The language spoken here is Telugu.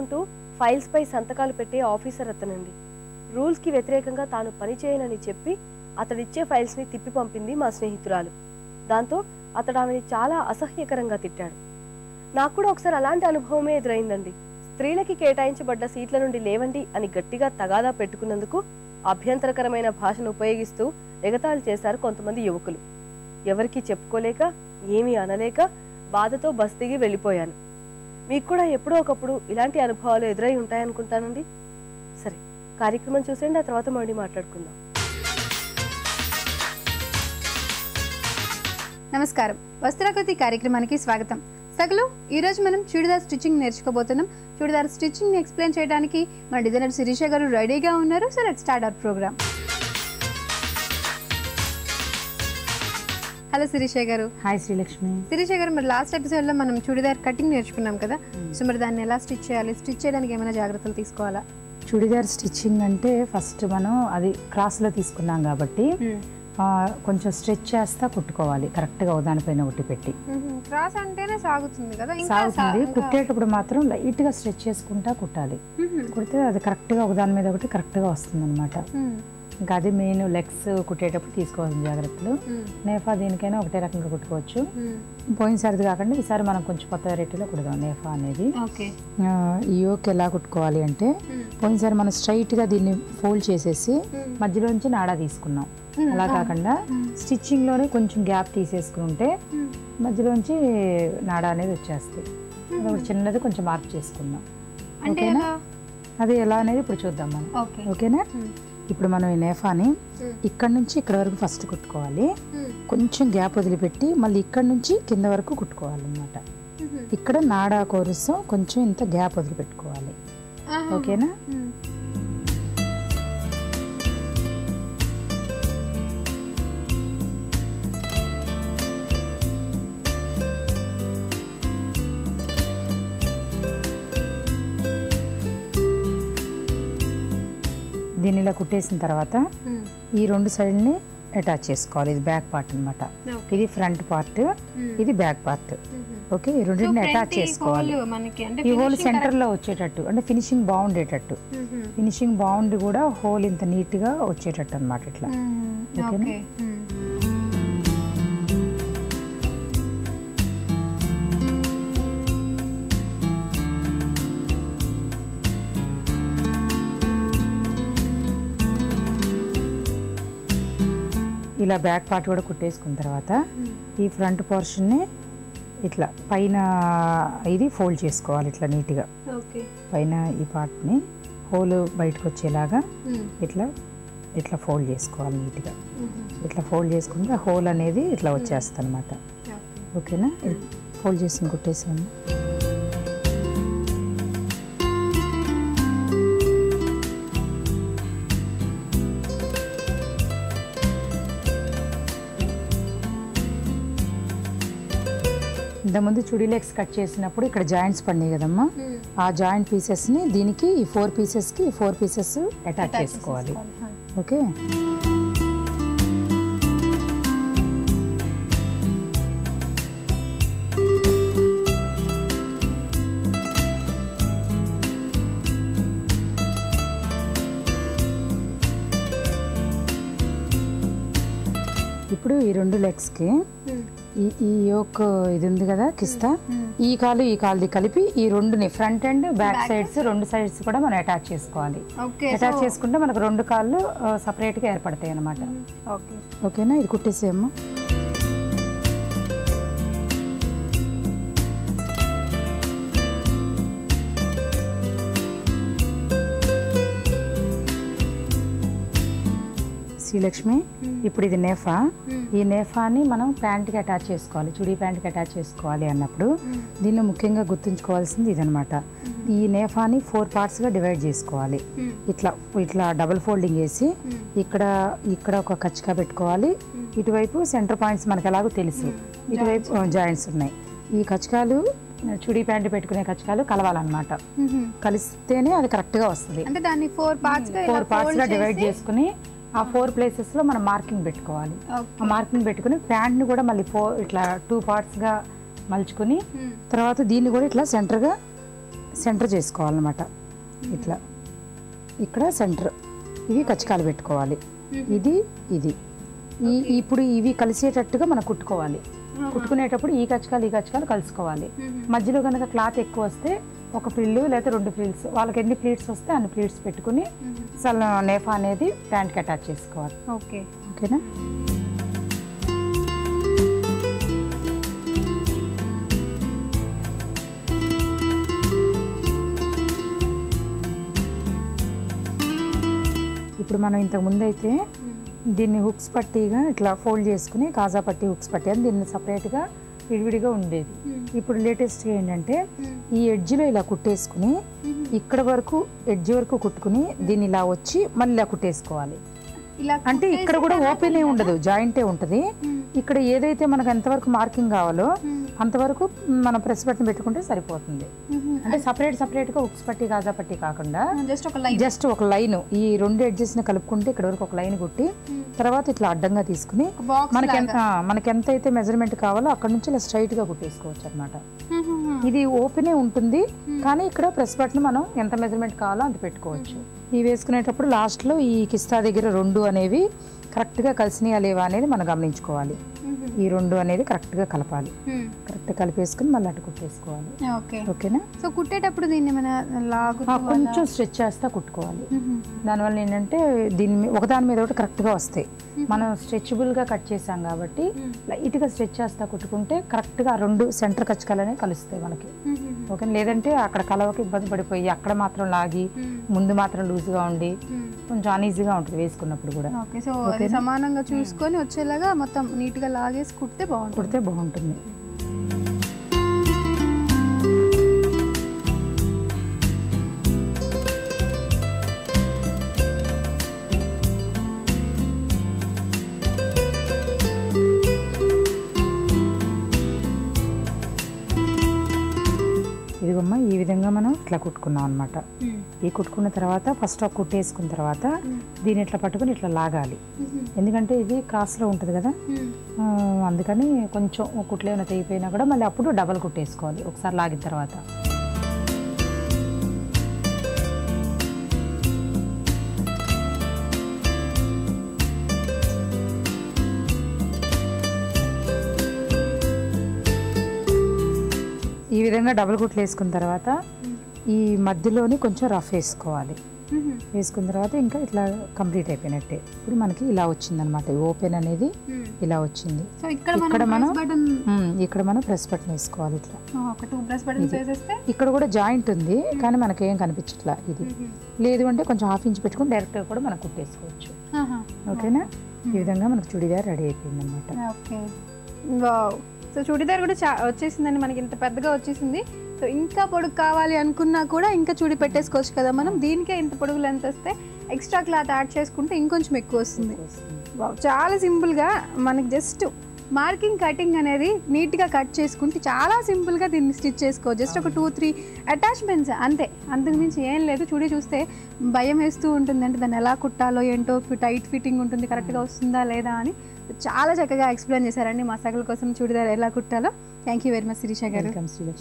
చేసుకుంటూ ఫైల్స్ పై సంతకాలు పెట్టే ఆఫీసర్ అతనండి. రూల్స్కి వ్యతిరేకంగా తాను పని చేయనని చెప్పి అతడిచ్చే ఫైల్స్ని తిప్పి పంపింది మా స్నేహితురాలు. దాంతో అతడు ఆమెని చాలా అసహ్యకరంగా తిట్టాడు. నాకు కూడా ఒకసారి అలాంటి అనుభవమే ఎదురైందండి. స్త్రీలకి కేటాయించబడ్డ సీట్ల నుండి లేవండి అని గట్టిగా తగాదా పెట్టుకున్నందుకు అభ్యంతరకరమైన భాషను ఉపయోగిస్తూ ఎగతాళి చేశారు కొంతమంది యువకులు. ఎవరికీ చెప్పుకోలేక ఏమీ అనలేక బాధతో బస్ దిగి వెళ్ళిపోయాను. మీకు కూడా ఎప్పుడో ఒకప్పుడు ఇలాంటి అనుభవాలు ఎదురై ఉంటాయనుకుంటానండి. సరే కార్యక్రమం చూసేయండి ఆ తర్వాత మళ్ళీ మాట్లాడుకుందాం. నమస్కారం. వస్త్రాకృతి కార్యక్రమానికి స్వాగతం. సగలు ఈ రోజు మనం చూడిదార్ స్టిచ్చింగ్ నేర్చుకోబోతున్నాం. చూడిదార్ స్టిచ్చింగ్ ఎక్స్ప్లెయిన్ చేయడానికి మన డిజైనర్ శిరీష గారు రెడీగా ఉన్నారు. So let start our program hello Sirisha garu. Hi Srilakshmi. Sirisha గారు మరి లాస్ట్ ఎపిసోడ్లో మనం చూడిదార్ కటింగ్ నేర్చుకున్నాం కదా. సో మరి దాన్ని ఎలా స్టిచ్ చేయాలి? స్టిచ్ చేయడానికి ఏమైనా జాగ్రత్తలు తీసుకోవాలా? చుడిదార్ స్టిచ్చింగ్ అంటే ఫస్ట్ మనం అది క్రాస్లో తీసుకున్నాం కాబట్టి ఆ, కొంచెం స్ట్రెచ్ చేస్తా కుట్టుకోవాలి. కరెక్ట్గా దానిపైన ఒకటి పెట్టి. క్రాస్ అంటేనే సాగుతుంది కదా. సాగుతుంది. కుట్టేటప్పుడు మాత్రం లైట్గా స్ట్రెచ్ చేసుకుంటా కుట్టాలి. కుడితే అది కరెక్ట్గా ఒకదాని మీద ఒకటి కరెక్ట్గా వస్తుంది అనమాట ఇంకా అది మెయిన్ లెగ్స్ కుట్టేటప్పుడు తీసుకోవాల్సిన జాగ్రత్తలు. నేఫా దేనికైనా ఒకటే రకంగా కుట్టుకోవచ్చు. పోయినసారిది కాకుండా ఈసారి మనం కొంచెం కొత్త వెరైటీలో కుడదాం నేఫా అనేది. ఈ యోక్ ఎలా కుట్టుకోవాలి అంటే పోయినసారి మనం స్ట్రైట్గా దీన్ని ఫోల్డ్ చేసేసి మధ్యలోంచి నాడా తీసుకున్నాం. అలా కాకుండా స్టిచ్చింగ్లోనే కొంచెం గ్యాప్ తీసేసుకుంటే మధ్యలోంచి నాడా అనేది వచ్చేస్తుంది అది ఒకటి చిన్నది కొంచెం మార్క్ చేసుకుందాం. అంటే ఓకేనా? అది ఎలా అనేది ఇప్పుడు చూద్దాం మనం. ఓకే. ఓకేనా. ఇప్పుడు మనం ఈ నేఫాని. ఇక్కడ నుంచి ఇక్కడ వరకు ఫస్ట్ కుట్టుకోవాలి. కొంచెం గ్యాప్ వదిలిపెట్టి మళ్ళీ ఇక్కడ నుంచి కింద వరకు కుట్టుకోవాలి అనమాట ఇక్కడ నాడా కోరుసం కొంచెం ఇంత గ్యాప్ వదిలిపెట్టుకోవాలి. ఓకేనా? దీన్ని ఇలా కుట్టేసిన తర్వాత ఈ రెండు సైడ్ని అటాచ్ చేసుకోవాలి. ఇది బ్యాక్ పార్ట్ అన్నమాట. ఇది ఫ్రంట్ పార్ట్ ఇది బ్యాక్ పార్ట్. ఓకే ఈ రెండింటిని అటాచ్ చేసుకోవాలి. ఈ హోల్ సెంటర్లో వచ్చేటట్టు అంటే ఫినిషింగ్ బాగుండేటట్టు. ఫినిషింగ్ బాగుండి కూడా హోల్ ఇంత నీట్గా వచ్చేటట్టు అన్నమాట ఇట్లా. ఓకేనా? ఇలా బ్యాక్ పార్ట్ కూడా కుట్టేసుకున్న తర్వాత ఈ ఫ్రంట్ పోర్షన్ని ఇట్లా పైన ఇది ఫోల్డ్ చేసుకోవాలి ఇట్లా నీట్గా. పైన ఈ పార్ట్ని హోల్ బయటకు వచ్చేలాగా ఇట్లా ఇట్లా ఫోల్డ్ చేసుకోవాలి నీట్గా. ఇట్లా ఫోల్డ్ చేసుకుంటే హోల్ అనేది ఇట్లా వచ్చేస్తుంది అనమాట ఓకేనా? ఫోల్డ్ చేసి కుట్టేసాను ఇంతకుముందు చుడీ లెగ్స్ కట్ చేసినప్పుడు ఇక్కడ జాయింట్స్ పడినాయి కదమ్మా. ఆ జాయింట్ పీసెస్ని దీనికి ఈ ఫోర్ పీసెస్కి ఫోర్ పీసెస్ అటాచ్ చేసుకోవాలి. ఓకే? ఇప్పుడు ఈ రెండు లెగ్స్కి ఈ ఈ యోక్ ఇది ఉంది కదా కిస్తా. ఈ కాలు ఈ కాలుది కలిపి ఈ రెండుని ఫ్రంట్ అండ్ బ్యాక్ సైడ్స్ రెండు సైడ్స్ కూడా మనం అటాచ్ చేసుకోవాలి. అటాచ్ చేసుకుంటే మనకు రెండు కాళ్ళు సపరేట్గా ఏర్పడతాయి అన్నమాట ఓకే. ఓకేనా? ఇది కుట్టేసేయమ్మా. శ్రీలక్ష్మి ఇప్పుడు ఇది నేఫా. ఈ నేఫాని మనం ప్యాంట్కి అటాచ్ చేసుకోవాలి చుడీ ప్యాంట్కి అటాచ్ చేసుకోవాలి అన్నప్పుడు దీనిలో ముఖ్యంగా గుర్తుంచుకోవాల్సింది ఇదనమాట. ఈ నేఫాని ఫోర్ పార్ట్స్గా డివైడ్ చేసుకోవాలి. ఇట్లా ఇట్లా డబుల్ ఫోల్డింగ్ వేసి ఇక్కడ ఇక్కడ ఒక కచ్చిక పెట్టుకోవాలి. ఇటువైపు సెంటర్ పాయింట్స్ మనకు ఎలాగో తెలుసు. ఇటువైపు జాయింట్స్. ఉన్నాయి. ఈ కచ్చకాలు చుడీ ప్యాంట్ పెట్టుకునే కచ్చకాలు కలవాలన్నమాట. కలిస్తేనే అది కరెక్ట్గా వస్తుంది. అంటే దాన్ని ఫోర్ పార్ట్స్గా ఫోర్ పార్ట్స్గా డివైడ్ చేసుకుని ఆ ఫోర్ ప్లేసెస్లో మనం మార్కింగ్ పెట్టుకోవాలి. ఆ మార్కింగ్ పెట్టుకుని ప్యాంట్ని కూడా మళ్ళీ ఫోర్ ఇట్లా టూ పార్ట్స్గా మలుచుకుని తర్వాత దీన్ని కూడా ఇట్లా సెంటర్గా సెంటర్ చేసుకోవాలన్నమాట. ఇట్లా. ఇక్కడ సెంటర్ ఇవి కచ్చకాలు పెట్టుకోవాలి. ఇది ఇది. ఈ ఇప్పుడు ఇవి కలిసేటట్టుగా మనం కుట్టుకోవాలి. కుట్టుకునేటప్పుడు ఈ కచ్చకాలు ఈ కచ్చకాలు కలుసుకోవాలి. మధ్యలో కనుక క్లాత్ ఎక్కువ వస్తే ఒక ఫ్రిల్లు లేదా రెండు ఫ్రిల్స్ వాళ్ళకి ఎన్ని ప్లీట్స్ వస్తే అన్ని ప్లీట్స్ పెట్టుకుని అసలు నేఫా అనేది ప్యాంట్కి అటాచ్ చేసుకోవాలి. ఓకే. ఓకేనా? ఇప్పుడు మనం ఇంతకు అయితే దీన్ని హుక్స్ పట్టీగా ఇట్లా ఫోల్డ్ చేసుకుని కాజా పట్టి హుక్స్ పట్టి అని దీన్ని సపరేట్గా విడివిడిగా ఉండేది. ఇప్పుడు లేటెస్ట్గా ఏంటంటే ఈ ఎడ్జ్లో ఇలా కుట్టేసుకుని ఇక్కడ వరకు ఎడ్జ్ వరకు కుట్టుకుని దీన్ని ఇలా వచ్చి మళ్ళీ ఇలా కుట్టేసుకోవాలి. అంటే ఇక్కడ కూడా ఓపెన్ ఏ ఉండదు జాయింటే ఉంటుంది. ఇక్కడ ఏదైతే మనకు ఎంతవరకు మార్కింగ్ కావాలో అంతవరకు మనం ప్రెస్ బటన్ పెట్టుకుంటే సరిపోతుంది. అంటే సపరేట్ సపరేట్గా ఉక్స్ పట్టి కాజా పట్టి కాకుండా జస్ట్ ఒక లైన్ జస్ట్ ఒక లైన్ ఈ రెండు ఎడ్జెస్ని కలుపుకుంటే ఇక్కడ వరకు ఒక లైన్ కుట్టి తర్వాత ఇట్లా అడ్డంగా తీసుకుని మనకి మనకి ఎంత అయితే మెజర్మెంట్ కావాలో అక్కడ నుంచి ఇలా స్ట్రైట్గా కుట్టేసుకోవచ్చు అనమాట ఇది ఓపెనే ఉంటుంది కానీ ఇక్కడ ప్రెస్ బటన్ మనం ఎంత మెజర్మెంట్ కావాలో అంత పెట్టుకోవచ్చు. ఇవి వేసుకునేటప్పుడు లాస్ట్లో ఈ కిస్తా దగ్గర రెండు అనేవి కరెక్ట్గా కలిసినాయా లేవా అనేది మనం గమనించుకోవాలి. ఈ రెండు అనేది కరెక్ట్గా కలపాలి. కరెక్ట్ కలిపేసుకుని మళ్ళీ అటు కుట్టేసుకోవాలి. ఓకే. ఓకేనా? సో కుట్టేటప్పుడు దీన్ని కొంచెం స్ట్రెచ్ చేస్తా కుట్టుకోవాలి. దానివల్ల ఏంటంటే దీని ఒకదాని మీద ఒకటి కరెక్ట్గా వస్తాయి. మనం స్ట్రెచబుల్గా కట్ చేసాం కాబట్టి లైట్గా స్ట్రెచ్ చేస్తా కుట్టుకుంటే కరెక్ట్గా రెండు సెంటర్ కచ్చకాలనే కలుస్తాయి మనకి. ఓకే లేదంటే అక్కడ కలవకి ఇబ్బంది పడిపోయి అక్కడ మాత్రం లాగి ముందు మాత్రం లూజ్గా ఉండి కొంచెం అనీజీగా ఉంటుంది వేసుకున్నప్పుడు కూడా. ఓకే సో సమానంగా చూసుకొని వచ్చేలాగా మొత్తం నీట్గా లాగేసి కుడితే బాగుంటుంది. కుడితే బాగుంటుంది. ఇట్లా కుట్టుకున్నాం అనమాట ఈ కుట్టుకున్న తర్వాత ఫస్ట్ ఒక కుట్టేసుకున్న తర్వాత దీన్ని ఇట్లా పట్టుకుని ఇట్లా లాగాలి. ఎందుకంటే ఇది క్రాస్లో ఉంటుంది కదా? అందుకని కొంచెం కుట్లు ఏమైనా తెగిపోయినా కూడా మళ్ళీ అప్పుడు డబల్ కుట్టేసుకోవాలి ఒకసారి లాగిన తర్వాత. ఈ విధంగా డబుల్ కుట్లు వేసుకున్న తర్వాత ఈ మధ్యలోని కొంచెం రఫ్ వేసుకోవాలి. వేసుకున్న తర్వాత ఇంకా ఇట్లా కంప్లీట్ అయిపోయినట్టే. ఇప్పుడు మనకి ఇలా వచ్చిందనమాట ఓపెన్ అనేది ఇలా వచ్చింది. ఇక్కడ మనం ఇక్కడ మనం ప్రెస్ బటన్ వేసుకోవాలి ఇట్లా. ఇక్కడ కూడా జాయింట్ ఉంది కానీ మనకి ఏం కనిపించట్లా ఇది. లేదు అంటే కొంచెం హాఫ్ ఇంచ్ పెట్టుకుని డైరెక్ట్గా కూడా మనం కుట్టేసుకోవచ్చు. ఓకేనా ఈ విధంగా మనకు చుడిదార్ రెడీ అయిపోయింది అనమాట సో చూడిదార్ కూడా చా వచ్చేసిందండి మనకి ఇంత పెద్దగా వచ్చేసింది. సో ఇంకా పొడుగు కావాలి అనుకున్నా కూడా ఇంకా చూడి పెట్టేసుకోవచ్చు కదా మనం. దీనికే ఇంత పొడుగు లెంత్ వస్తే ఎక్స్ట్రా క్లాత్ యాడ్ చేసుకుంటే ఇంకొంచెం ఎక్కువ వస్తుంది. వావ్ చాలా సింపుల్గా మనకి జస్ట్ మార్కింగ్ కటింగ్ అనేది నీట్గా కట్ చేసుకుంటే చాలా సింపుల్గా దీన్ని స్టిచ్ చేసుకోవచ్చు. జస్ట్ ఒక టూ త్రీ అటాచ్మెంట్స్ అంతే. అంతకుమించి ఏం లేదు. చూడి చూస్తే భయం వేస్తూ ఉంటుంది. అంటే దాన్ని ఎలా కుట్టాలో ఏంటో టైట్ ఫిట్టింగ్ ఉంటుంది కరెక్ట్గా వస్తుందా లేదా అని. చాలా చక్కగా ఎక్స్ప్లెయిన్ చేశారండి మా సగల కోసం చూడిదార్ ఎలా కుట్టాలో. Thank you very much Sirisha garu. Srilakshmi.